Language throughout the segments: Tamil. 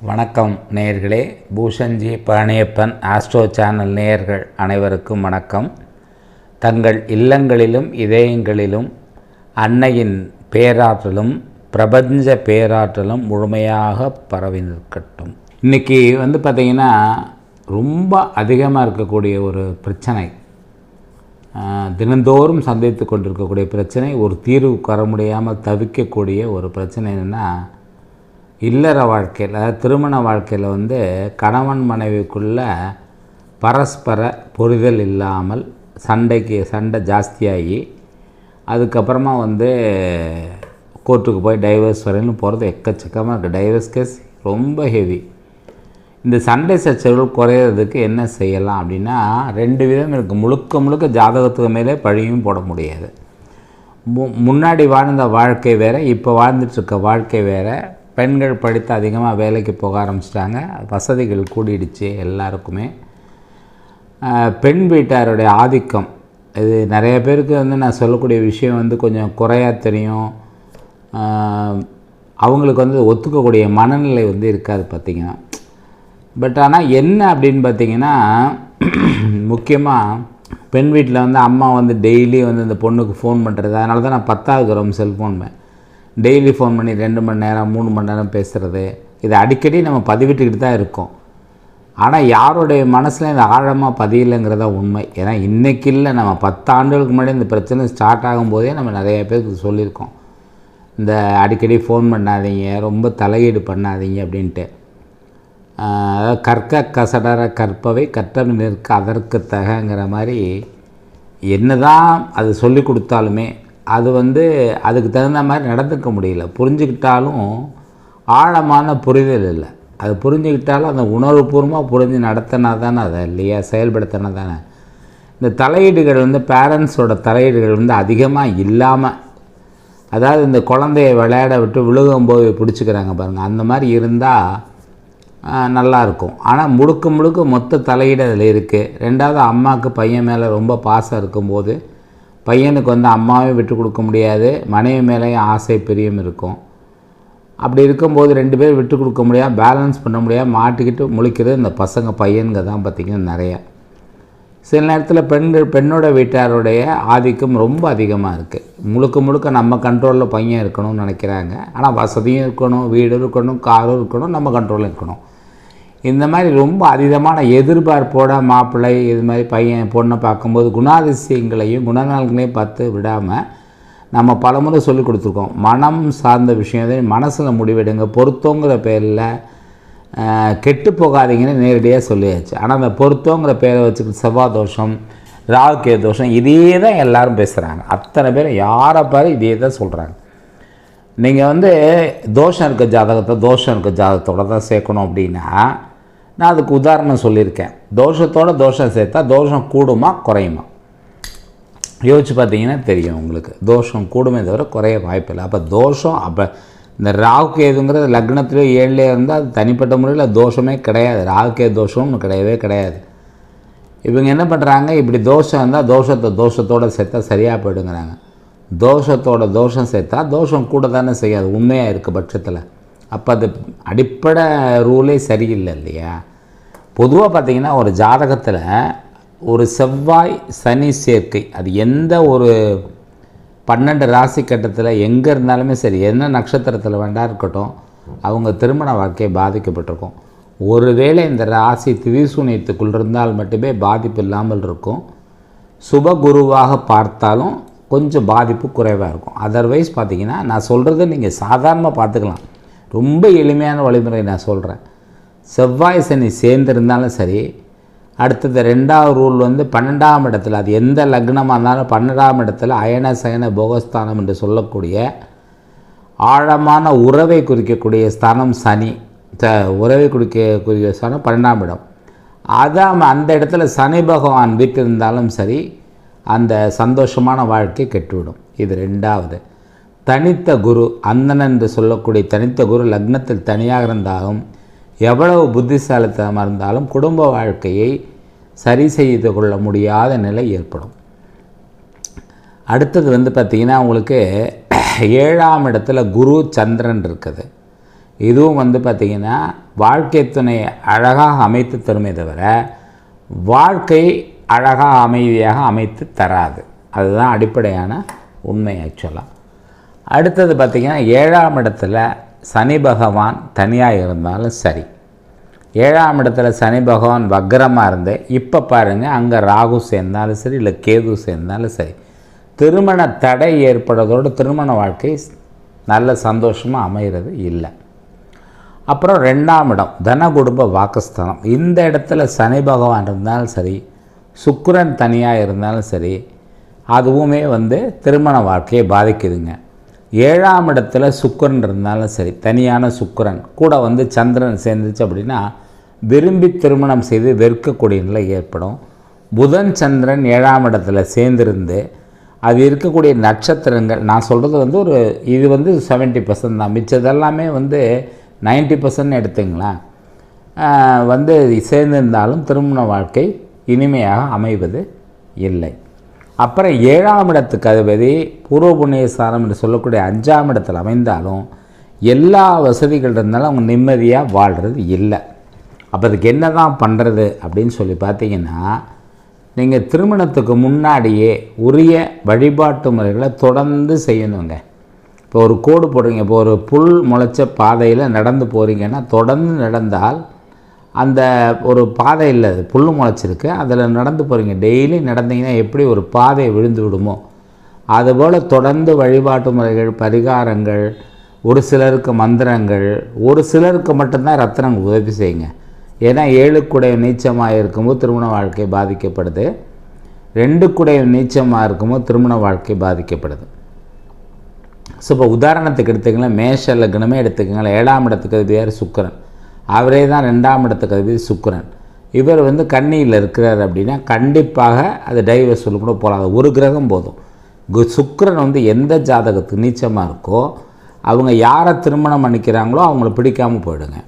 வணக்கம் நேயர்களே. பூஷன்ஜி பழனியப்பன் ஆஸ்ட்ரோ சேனல் நேயர்கள் அனைவருக்கும் வணக்கம். தங்கள் இல்லங்களிலும் இதயங்களிலும் அன்னையின் பேராற்றலும் பிரபஞ்ச பேராற்றலும் முழுமையாக பரவி நிற்கட்டும். இன்றைக்கி வந்து பார்த்திங்கன்னா ரொம்ப அதிகமாக இருக்கக்கூடிய ஒரு பிரச்சனை. தினந்தோறும் சந்தித்து கொண்டிருக்கக்கூடிய பிரச்சனை ஒரு தீர்வு வர முடியாமல் தவிக்கக்கூடிய ஒரு பிரச்சனை என்னென்னா இல்லற வாழ்க்கையில் அதாவது திருமண வாழ்க்கையில் வந்து கணவன் மனைவிக்குள்ள பரஸ்பர புரிதல் இல்லாமல் சண்டைக்கு சண்டை ஜாஸ்தியாகி அதுக்கப்புறமா வந்து கோர்ட்டுக்கு போய் டைவர்ஸ் வரையிலும் போகிறது எக்கச்சக்கமாக இருக்குது டைவர்ஸ் கேஸ் ரொம்ப ஹெவி இந்த சண்டை சச்சரவுகள் குறையிறதுக்கு என்ன செய்யலாம் அப்படின்னா ரெண்டு விதம் இருக்குது முழுக்க முழுக்க ஜாதகத்துக்கு மேலே பழியும் போட முடியாது. மு முன்னாடி வாழ்ந்த வாழ்க்கை வேறு இப்போ வாழ்ந்துட்டு இருக்க வாழ்க்கை வேறு. பெண்கள் படித்து அதிகமாக வேலைக்கு போக ஆரம்பிச்சிட்டாங்க. வசதிகள் கூடிடுச்சு எல்லாருக்குமே. பெண் வீட்டாருடைய ஆதிக்கம். இது நிறைய பேருக்கு வந்து நான் சொல்லக்கூடிய விஷயம் வந்து கொஞ்சம் குறையா தெரியும். அவங்களுக்கு வந்து ஒத்துக்கக்கூடிய மனநிலை வந்து இருக்காது பார்த்திங்கன்னா. பட் ஆனால் என்ன அப்படின்னு பார்த்தீங்கன்னா முக்கியமாக பெண் வீட்டில் வந்து அம்மா வந்து டெய்லி வந்து இந்த பொண்ணுக்கு ஃபோன் பண்ணுறது அதனால தான் நான் பத்தாவது ரொம்ப செல்ஃபோன் டெய்லி ஃபோன் பண்ணி ரெண்டு மணி நேரம் மூணு மணி நேரம் பேசுகிறது இது அடிக்கடி நம்ம பதிவிட்டுக்கிட்டு தான் இருக்கோம். ஆனால் யாருடைய மனசில் இந்த ஆழமாக பதியலைங்கிறதா உண்மை. ஏன்னா இன்றைக்கி இல்லை நம்ம பத்து ஆண்டுகளுக்கு முன்னாடி இந்த பிரச்சனை ஸ்டார்ட் ஆகும்போதே நம்ம நிறைய பேருக்கு சொல்லியிருக்கோம். இந்த அடிக்கடி ஃபோன் பண்ணாதீங்க ரொம்ப தலையீடு பண்ணாதீங்க அப்படின்ட்டு. கற்க கசடர கற்பவை கற்றம் நிற்க அதற்கு தகங்கிற மாதிரி என்னதான் அது சொல்லி கொடுத்தாலுமே அது வந்து அதுக்கு தகுந்த மாதிரி நடந்துக்க முடியல. புரிஞ்சுக்கிட்டாலும் ஆழமான புரிதல் இல்லை. அது புரிஞ்சுக்கிட்டாலும் அந்த உணர்வுபூர்வமாக புரிஞ்சு நடத்தினா தானே அதை இல்லையா? செயல்படுத்தினா தானே. இந்த தலையீடுகள் வந்து பேரண்ட்ஸோட தலையீடுகள் வந்து அதிகமாக இல்லாமல் அதாவது இந்த குழந்தைய விளையாட விட்டு விழுகும்போது பிடிச்சிக்கிறாங்க பாருங்கள் அந்த மாதிரி இருந்தால் நல்லாயிருக்கும். ஆனால் முழுக்க முழுக்க மொத்த தலையீடு அதில் இருக்குது ரெண்டாவது அம்மாவுக்கு பையன் மேலே ரொம்ப பாசம் இருக்கும்போது பையனுக்கு வந்து அம்மாவையும் விட்டு கொடுக்க முடியாது மனைவி மேலேயும் ஆசை பிரியம் இருக்கும். அப்படி இருக்கும்போது ரெண்டு பேரும் விட்டு கொடுக்க முடியாது பேலன்ஸ் பண்ண முடியாது மாட்டிக்கிட்டு முழிக்கிறது இந்த பசங்க பையனுங்க தான் பார்த்திங்கன்னா நிறையா. சில நேரத்தில் பெண்கள் பெண்ணோட வீட்டாருடைய ஆதிக்கம் ரொம்ப அதிகமாக இருக்குது முழுக்க முழுக்க நம்ம கண்ட்ரோலில் பையன் இருக்கணும்னு நினைக்கிறாங்க. ஆனால் வசதியும் இருக்கணும் வீடு இருக்கணும் காரும் இருக்கணும் நம்ம கண்ட்ரோலில் இருக்கணும். இந்த மாதிரி ரொம்ப அதீதமான எதிர்பார்ப்போட மாப்பிள்ளை இது மாதிரி பையன் பொண்ணை பார்க்கும்போது குணாதிசயங்களையும் குணநலங்களையும் பார்த்து விடாமல் நம்ம பலமுறை சொல்லி கொடுத்துருக்கோம். மனம் சார்ந்த விஷயம் மனசில் முடிவெடுங்க. பொருத்தங்கிற பேரில் கெட்டு போகாதீங்கன்னு நேரடியாக சொல்லியாச்சு. ஆனால் அந்த பொருத்தங்கிற பேரை வச்சுக்கிட்டு செவ்வாய் தோஷம் ராகுகே தோஷம் இதே தான் எல்லோரும் பேசுகிறாங்க அத்தனை பேரும் யாரை பாரு இதே தான் சொல்கிறாங்க நீங்கள் வந்து தோஷம் இருக்க ஜாதகத்தை தோஷம் இருக்க ஜாதகத்தோடு தான் சேர்க்கணும் அப்படின்னா நான் அதுக்கு உதாரணம் சொல்லியிருக்கேன். தோஷத்தோட தோஷம் சேர்த்தா தோஷம் கூடுமா குறையுமா? யோசிச்சு பார்த்தீங்கன்னா தெரியும் உங்களுக்கு. தோஷம் கூடுமே தவிர குறைய வாய்ப்பில்லை. அப்போ தோஷம் அப்போ இந்த ராகுக்கு எதுங்கிறது லக்னத்திலே ஏழுலே இருந்தால் அது தனிப்பட்ட முறையில் தோஷமே கிடையாது. ராகுக்கே தோஷம்னு கிடையவே கிடையாது. இவங்க என்ன பண்ணுறாங்க இப்படி தோஷம் இருந்தால் தோஷத்தை தோஷத்தோடு சேர்த்தா சரியாக போயிடுங்கிறாங்க. தோஷத்தோட தோஷம் சேர்த்தா தோஷம் கூட தானே செய்யாது. உண்மையாக இருக்க பட்சத்தில். அப்போ அது அடிப்படை ரூலே சரியில்லை இல்லையா? பொதுவாக பார்த்தீங்கன்னா ஒரு ஜாதகத்தில் ஒரு செவ்வாய் சனி சேர்க்கை அது எந்த ஒரு பன்னெண்டு ராசி கட்டத்தில் எங்கே இருந்தாலுமே சரி என்ன நட்சத்திரத்தில் வேண்டாம் இருக்கட்டும் அவங்க திருமண வாழ்க்கை பாதிக்கப்பட்டிருக்கும். ஒருவேளை இந்த ராசி திரிசூனியத்துக்குள் இருந்தால் மட்டுமே பாதிப்பு இல்லாமல் இருக்கும். சுப குருவாக பார்த்தாலும் கொஞ்சம் பாதிப்பு குறைவாக இருக்கும். அதர்வைஸ் பார்த்தீங்கன்னா நான் சொல்கிறத நீங்கள் சாதாரணமாக பார்த்துக்கலாம். ரொம்ப எளிமையான வழிமுறை நான் சொல்கிறேன் செவ்வாய் சனி சேர்ந்துருந்தாலும் சரி அடுத்தது ரெண்டாவது ரூல் வந்து பன்னெண்டாம் இடத்துல அது எந்த லக்னமாக இருந்தாலும் பன்னெண்டாம் இடத்துல அயன சயன போகஸ்தானம் என்று சொல்லக்கூடிய ஆழமான உறவை குறிக்கக்கூடிய ஸ்தானம் சனி. த உறவை குறிக்க குறிக்க ஸ்தானம் பன்னெண்டாம் இடம். அதான் அந்த இடத்துல சனி பகவான் வீட்டிருந்தாலும் சரி அந்த சந்தோஷமான வாழ்க்கை கெட்டுவிடும். இது ரெண்டாவது. தனித்த குரு அந்தன் என்று சொல்லக்கூடிய தனித்த குரு லக்னத்தில் தனியாக இருந்தாலும் எவ்வளவு புத்திசாலித்தனமாக இருந்தாலும் குடும்ப வாழ்க்கையை சரி செய்து கொள்ள முடியாத நிலை ஏற்படும். அடுத்தது வந்து பார்த்திங்கன்னா உங்களுக்கு ஏழாம் இடத்துல குரு சந்திரன் இருக்குது. இதுவும் வந்து பார்த்திங்கன்னா வாழ்க்கை துணை அழகாக அமைத்து தருமே தவிர வாழ்க்கை அழகாக அமைதியாக அமைத்து தராது. அதுதான் அடிப்படையான உண்மை ஆக்சுவலாக அடுத்தது பார்த்திங்கன்னா ஏழாம் இடத்துல சனி பகவான் தனியாக இருந்தாலும் சரி. ஏழாம் இடத்துல சனி பகவான் வக்ரமாக இருந்து இப்போ பாருங்கள் அங்கே ராகு சேர்ந்தாலும் சரி இல்லை கேது சேர்ந்தாலும் சரி திருமண தடை ஏற்படுறதோடு திருமண வாழ்க்கை நல்ல சந்தோஷமாக அமைகிறது இல்லை. அப்புறம் ரெண்டாம் இடம் தன குடும்ப வாக்குஸ்தானம். இந்த இடத்துல சனி பகவான் இருந்தாலும் சரி சுக்கரன் தனியாக இருந்தாலும் சரி அதுவுமே வந்து திருமண வாழ்க்கையை பாதிக்குதுங்க. ஏழாம் இடத்துல சுக்கரன் இருந்தாலும் சரி தனியான சுக்கரன் கூட வந்து சந்திரன் சேர்ந்துச்சு அப்படின்னா விரும்பி திருமணம் செய்து வெறுக்கக்கூடிய நிலை ஏற்படும். புதன் சந்திரன் ஏழாம் இடத்துல சேர்ந்திருந்து அது இருக்கக்கூடிய நட்சத்திரங்கள் நான் சொல்கிறது வந்து ஒரு இது வந்து 70% பர்சன்ட் தான். மிச்சதெல்லாமே வந்து 90% பர்சன்ட் எடுத்துங்களேன். வந்து சேர்ந்திருந்தாலும் திருமண வாழ்க்கை இனிமையாக அமைவது இல்லை. அப்புறம் ஏழாம் இடத்துக்கு அதிபதி பூர்வ என்று சொல்லக்கூடிய அஞ்சாம் இடத்தில் அமைந்தாலும் எல்லா வசதிகள் இருந்தாலும் அவங்க நிம்மதியாக வாழ்கிறது இல்லை. அப்போ அதுக்கு என்ன தான் பண்ணுறது அப்படின்னு சொல்லி பார்த்தீங்கன்னா நீங்கள் திருமணத்துக்கு முன்னாடியே உரிய வழிபாட்டு முறைகளை தொடர்ந்து செய்யணுங்க. இப்போ ஒரு கோடு போடுறீங்க இப்போ ஒரு புல் முளைச்ச பாதையில் நடந்து போகிறீங்கன்னா தொடர்ந்து நடந்தால் அந்த ஒரு பாதை இல்லை அது புல் முளைச்சிருக்கு. அதில் நடந்து போகிறீங்க டெய்லி நடந்தீங்கன்னா எப்படி ஒரு பாதை விழுந்து விடுமோ? அதுபோல் தொடர்ந்து வழிபாட்டு முறைகள் பரிகாரங்கள் ஒரு சிலருக்கு மந்திரங்கள் ஒரு சிலருக்கு மட்டும்தான் ரத்தனங்கள் உதவி செய்யுங்க. ஏன்னா ஏழு ஏழுக்குடைய நீச்சமாக இருக்கும்போது திருமண வாழ்க்கை பாதிக்கப்படுது. ரெண்டு குடைய நீச்சமாக இருக்கும்போது திருமண வாழ்க்கை பாதிக்கப்படுது. ஸோ இப்போ உதாரணத்துக்கு எடுத்துக்கலாம் மேஷ லக்னமே எடுத்துக்கங்களேன். ஏழாம் இடத்துக்கு அது பேர் சுக்கரன். அவரே தான் ரெண்டாம் இடத்துக்கு அது சுக்கரன். இவர் வந்து கன்னியில் இருக்கிறார் அப்படின்னா கண்டிப்பாக அது டைவர்ஸில் கூட போகலாம் அது ஒரு கிரகம் போதும். கு- வந்து எந்த ஜாதகத்துக்கு நீச்சமாக இருக்கோ அவங்க யாரை திருமணம் பண்ணிக்கிறாங்களோ அவங்கள பிடிக்காமல் போயிடுங்க.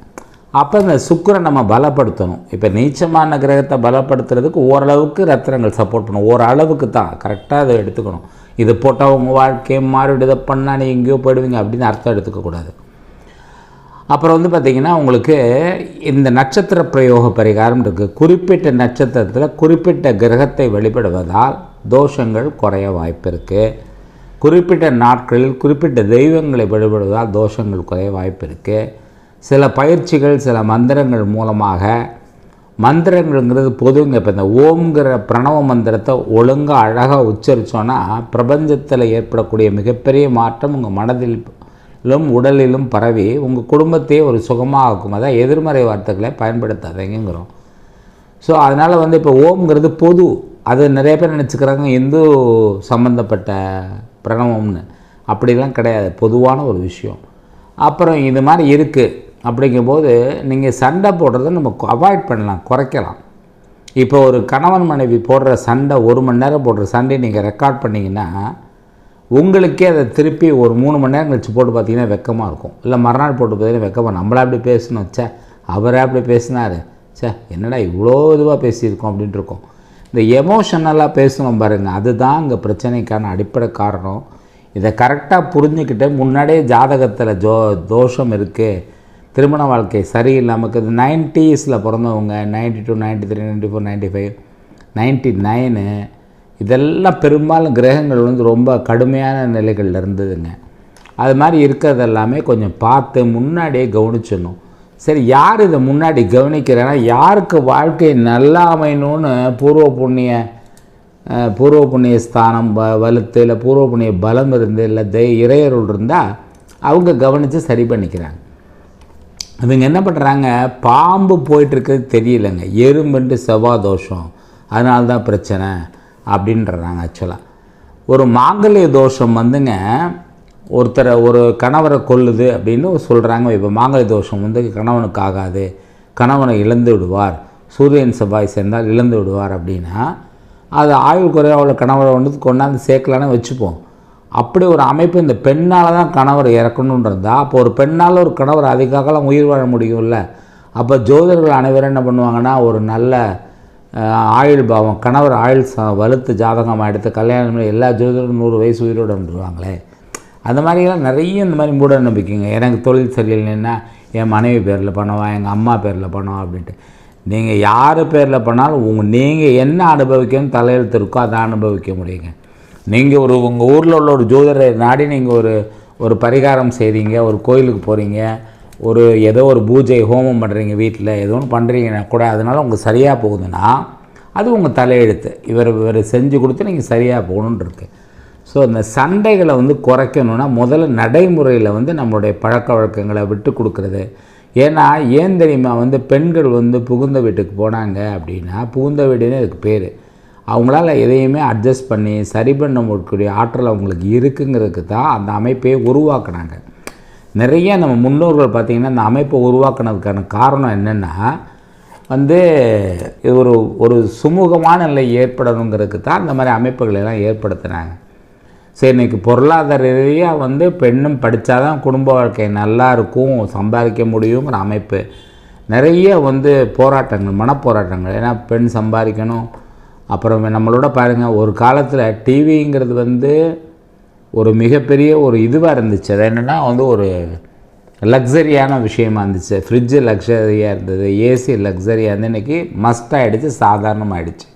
அப்போ இந்த சுக்கரன் நம்ம பலப்படுத்தணும். இப்போ நீச்சமான கிரகத்தை பலப்படுத்துறதுக்கு ஓரளவுக்கு ரத்தினங்கள் சப்போர்ட் பண்ணும் ஓரளவுக்கு தான். கரெக்டாக அதை எடுத்துக்கணும். இது போட்டால் உங்கள் வாழ்க்கையை மாறிவிடு இதை பண்ணால் நீ எங்கேயோ போயிடுவீங்க அப்படின்னு அர்த்தம் எடுத்துக்கக்கூடாது. அப்புறம் வந்து பார்த்திங்கன்னா உங்களுக்கு இந்த நட்சத்திர பிரயோக பரிகாரம் இருக்குது குறிப்பிட்ட நட்சத்திரத்தில் குறிப்பிட்ட கிரகத்தை வழிபடுவதால் தோஷங்கள் குறைய வாய்ப்பு இருக்குது குறிப்பிட்ட நாட்களில் குறிப்பிட்ட தெய்வங்களை வழிபடுவதால் தோஷங்கள் குறைய வாய்ப்பு இருக்குது சில பயிற்சிகள் சில மந்திரங்கள் மூலமாக மந்திரங்கள்ங்கிறது பொதுங்க இப்போ இந்த ஓம்ங்கிற பிரணவ மந்திரத்தை ஒழுங்காக அழகாக உச்சரித்தோன்னா பிரபஞ்சத்தில் ஏற்படக்கூடிய மிகப்பெரிய மாற்றம் உங்கள் மனதில் மனதிலும் உடலிலும் பரவி உங்கள் குடும்பத்தையே ஒரு சுகமாக ஆக்கும். அதான் எதிர்மறை வார்த்தைகளை பயன்படுத்தாதீங்கிறோம் ஸோ அதனால் வந்து இப்போ ஓம்ங்கிறது பொது. அது நிறைய பேர் நினச்சிக்கிறாங்க இந்து சம்மந்தப்பட்ட பிரணவம்னு. அப்படிலாம் கிடையாது. பொதுவான ஒரு விஷயம். அப்புறம் இது மாதிரி இருக்குது அப்படிங்கும்போது நீங்கள் சண்டை போடுறத நம்ம அவாய்ட் பண்ணலாம் குறைக்கலாம். இப்போ ஒரு கணவன் மனைவி போடுற சண்டை ஒரு மணி நேரம் போடுற சண்டை நீங்கள் ரெக்கார்ட் பண்ணிங்கன்னா உங்களுக்கே அதை திருப்பி ஒரு மூணு மணி நேரம் கழிச்சு போட்டு பார்த்தீங்கன்னா வெக்கமாக இருக்கும். இல்லை மறுநாள் போட்டு பார்த்தீங்கன்னா வெக்கமாக நம்மளா அப்படி பேசணும். ச்சே அவரே அப்படி பேசினாரு. ச்சே என்னடா இவ்வளோ இதுவாக பேசியிருக்கோம் அப்படின்ட்டு இருக்கோம். இந்த எமோஷனலாக பேசணும் பாருங்கள் அதுதான் இங்கே பிரச்சனைக்கான அடிப்படை காரணம். இதை கரெக்டாக புரிஞ்சுக்கிட்டு முன்னாடியே ஜாதகத்தில் ஜோ தோஷம் இருக்குது திருமண வாழ்க்கை சரியில்லாமல் இருக்குது. நைன்ட்டீஸில் பிறந்தவங்க ninety two ninety three ninety four ninety five ninety nine இதெல்லாம் பெரும்பாலும் கிரகங்கள் வந்து ரொம்ப கடுமையான நிலைகளில் இருந்ததுங்க. அது மாதிரி இருக்கிறது எல்லாமே கொஞ்சம் பார்த்து முன்னாடியே கவனிச்சிடணும். சரி யார் இதை முன்னாடி கவனிக்கிறேன்னா யாருக்கு வாழ்க்கை நல்லா அமையணும்னு பூர்வ புண்ணிய பூர்வ புண்ணிய ஸ்தானம் வ வலுத்து இல்லை பூர்வ புண்ணிய பலம் இருந்து இல்லை தெய் இறையருள் இருந்தால் அவங்க கவனித்து சரி பண்ணிக்கிறாங்க. இவங்க என்ன பண்ணுறாங்க பாம்பு போயிட்டுருக்கிறது தெரியலங்க. எறும்புன்ட்டு செவ்வாய் தோஷம். அதனால தான் பிரச்சனை. அப்படின்றாங்க ஆக்சுவலாக ஒரு மாங்கல்ய தோஷம் வந்துங்க ஒருத்தரை ஒரு கணவரை கொல்லுது அப்படின்னு சொல்கிறாங்க இப்போ மாங்கல்ய தோஷம் வந்து கணவனுக்கு ஆகாது. கணவனை இழந்து விடுவார். சூரியன் செவ்வாய் சேர்ந்தால் இழந்து விடுவார் அப்படின்னா அது ஆயுள் குறையாக அவ்வளோ கணவரை வந்து கொண்டாந்து சேர்க்கலான்னு வச்சுப்போம். அப்படி ஒரு அமைப்பு இந்த பெண்ணால் தான் கணவர் இறக்கணுன்றதா? அப்போ ஒரு பெண்ணால் ஒரு கணவர் அதுக்காகலாம் உயிர் வாழ முடியும்ல? அப்போ ஜோதிடர்கள் அனைவரும் என்ன பண்ணுவாங்கன்னா ஒரு நல்ல ஆயுள் பாவம் கணவர் ஆயுள் ச வலுத்து ஜாதகமாக எடுத்து கல்யாணம் பண்ணி எல்லா ஜோதிடரும் நூறு வயசு உயிரோடு வந்துருவாங்களே அந்த மாதிரிலாம் நிறைய இந்த மாதிரி மூட நம்பிக்கைங்க. எனக்கு தொழில் சரியில்லைன்னா என் மனைவி பேரில் பண்ணுவா எங்கள் அம்மா பேரில் பண்ணுவான் அப்படின்ட்டு. நீங்கள் யார் பேரில் பண்ணாலும் உங்கள் நீங்கள் என்ன அனுபவிக்கணும் தலையெழுத்து இருக்கோ அதை அனுபவிக்க முடியுங்க. நீங்கள் ஒரு உங்கள் ஊரில் உள்ள ஒரு ஜோதிடரை நாடி நீங்கள் ஒரு ஒரு பரிகாரம் செய்கிறீங்க ஒரு கோயிலுக்கு போகிறீங்க ஒரு ஏதோ ஒரு பூஜை ஹோமம் பண்ணுறீங்க வீட்டில் ஏதோ ஒன்று பண்ணுறீங்கன்னா கூட அதனால் உங்களுக்கு சரியாக போகுதுன்னா அது உங்கள் தலையெழுத்து. இவர் இவர் செஞ்சு கொடுத்து நீங்கள் சரியாக போகணுன்னு ஸோ இந்த சண்டைகளை வந்து குறைக்கணும்னா முதல்ல நடைமுறையில் வந்து நம்மளுடைய பழக்க வழக்கங்களை விட்டு கொடுக்குறது. ஏன்னா ஏன் தெரியுமா? வந்து பெண்கள் வந்து புகுந்த வீட்டுக்கு போனாங்க அப்படின்னா புகுந்த வீடுன்னு இதுக்கு பேர். அவங்களால எதையுமே அட்ஜஸ்ட் பண்ணி சரி பண்ண முடியக்கூடிய ஆற்றல் அவங்களுக்கு இருக்குங்கிறதுக்கு தான் அந்த அமைப்பையே உருவாக்குனாங்க. நிறைய நம்ம முன்னோர்கள் பார்த்திங்கன்னா இந்த அமைப்பை உருவாக்குனதுக்கான காரணம் என்னென்னா வந்து இது ஒரு ஒரு சுமூகமான நிலை ஏற்படணுங்கிறதுக்கு தான் இந்த மாதிரி அமைப்புகளை எல்லாம் ஏற்படுத்தினாங்க சரி இன்றைக்கி பொருளாதார ரீதியாக வந்து பெண்ணும் படித்தா தான் குடும்ப வாழ்க்கை நல்லா இருக்கும் சம்பாதிக்க முடியுங்கிற அமைப்பு. நிறைய வந்து போராட்டங்கள் மனப்போராட்டங்கள். ஏன்னா பெண் சம்பாதிக்கணும். அப்புறம் நம்மளோட பாருங்கள் ஒரு காலத்தில் டிவிங்கிறது வந்து ஒரு மிகப்பெரிய ஒரு இதுவாக இருந்துச்சு. அது என்னென்னா வந்து ஒரு லக்ஸரியான விஷயமா இருந்துச்சு. ஃப்ரிட்ஜு லக்ஸரியாக இருந்தது ஏசி லக்ஸரியாக இருந்து இன்றைக்கி மஸ்ட் ஆகிடுச்சு சாதாரணமாகிடுச்சு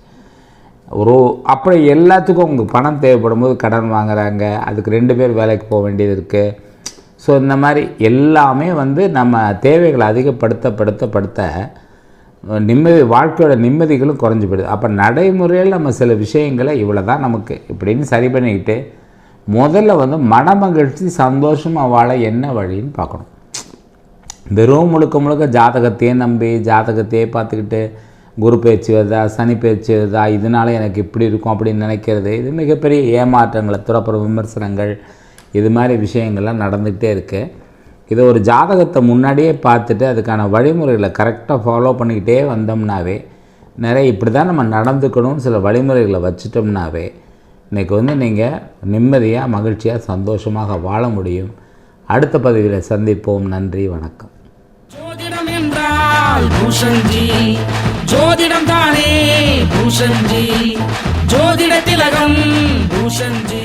ஒரு அப்படி எல்லாத்துக்கும் உங்களுக்கு பணம் தேவைப்படும் போது கடன் வாங்குகிறாங்க அதுக்கு ரெண்டு பேர் வேலைக்கு போக வேண்டியது இருக்குது ஸோ இந்த மாதிரி எல்லாமே வந்து நம்ம தேவைகளை அதிகப்படுத்த படுத்த படுத்த நிம்மதி வாழ்க்கையோட நிம்மதிகளும் குறைஞ்சி போயிடுது. அப்போ நடைமுறையில் நம்ம சில விஷயங்களை இவ்வளோ தான் நமக்கு. இப்படின்னு சரி பண்ணிக்கிட்டு முதல்ல வந்து மனமகிழ்ச்சி சந்தோஷமாக வாழ என்ன வழின்னு பார்க்கணும். வெறும் முழுக்க முழுக்க ஜாதகத்தையே நம்பி ஜாதகத்தையே பார்த்துக்கிட்டு குரு பேச்சு வருதா சனி பேச்சு வருதா இதனால எனக்கு இப்படி இருக்கும் அப்படின்னு நினைக்கிறது இது மிகப்பெரிய ஏமாற்றங்களை துறப்புற விமர்சனங்கள் இது மாதிரி விஷயங்கள்லாம் நடந்துக்கிட்டே இருக்குது இதை ஒரு ஜாதகத்தை முன்னாடியே பார்த்துட்டு அதுக்கான வழிமுறைகளை கரெக்டாக ஃபாலோ பண்ணிக்கிட்டே வந்தோம்னாவே நிறைய இப்படி தான் நம்ம நடந்துக்கணும்னு சில வழிமுறைகளை வச்சுட்டோம்னாவே இன்றைக்கி வந்து நீங்கள் நிம்மதியாக மகிழ்ச்சியாக சந்தோஷமாக வாழ முடியும். அடுத்த பதிவில் சந்திப்போம். நன்றி வணக்கம். ஜோதிடம் என்றால் பூஷன்ஜி ஜோதிடம் தானே பூஷன்ஜி ஜோதிட திலகம் பூஷன்ஜி